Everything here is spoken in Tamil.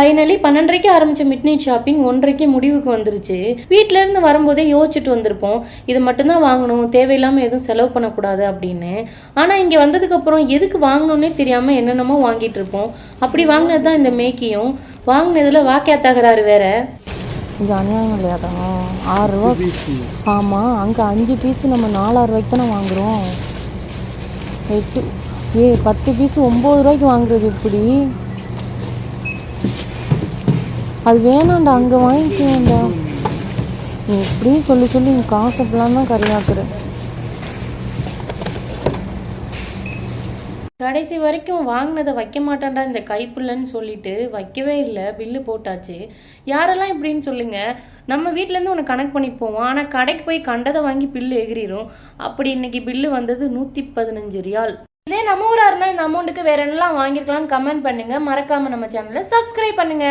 ஃபைனலி பன்னெண்டரைக்கு ஆரம்பிச்ச மிட் நைட் ஷாப்பிங் ஒன்றரைக்கு முடிவுக்கு வந்துருச்சு. வீட்ல இருந்து வரும்போதே யோசிச்சுட்டு வந்திருப்போம். இது மட்டும்தான் வாங்கணும் தேவையில்லாம எதுவும் செலவு பண்ணக்கூடாது அப்படின்னு. ஆனா இங்க வந்ததுக்கு அப்புறம் எதுக்கு வாங்கணும்னே தெரியாம என்னென்னமோ வாங்கிட்டு இருப்போம். அப்படி வாங்கினது தான் இந்த மேக்கியும். வாங்கினதுல வாக்கியா தகராறு வேற. இது அநியாயம் இல்லையாதான் ஆறு ரூபா ஆமாம் அங்கே அஞ்சு பீஸ் நம்ம நாலாயிரம் ரூபாய்க்கு தானே வாங்குறோம். எட்டு ஏ பத்து பீஸ் ஒம்பது ரூபாய்க்கு வாங்குறது எப்படி? அது வேணாம்டா அங்கே வாங்கிக்க வேண்டாம். நீ இப்படியும் சொல்லி சொல்லி நீ காசு அப்படிலாம் தான் கரையாக்குற. கடைசி வரைக்கும் வாங்கினதை வைக்க மாட்டான்டா இந்த கைப்புள்ளன்னு சொல்லிட்டு வைக்கவே இல்லை பில்லு போட்டாச்சு. யாரெல்லாம் இப்படின்னு சொல்லுங்க. நம்ம வீட்டிலேருந்து ஒன்று கனெக்ட் பண்ணி போவோம் ஆனால் கடைக்கு போய் கண்டதை வாங்கி பில்லு எகிரிடும் அப்படி இன்னைக்கு பில்லு வந்தது நூற்றி பதினஞ்சு ரியால். இதே நம்ம ஊராக இருந்தால் இந்த அமௌண்ட்டுக்கு வேற என்னலாம் வாங்கியிருக்கலாம்னு கமெண்ட் பண்ணுங்க. மறக்காம நம்ம சேனலை சப்ஸ்கிரைப் பண்ணுங்க.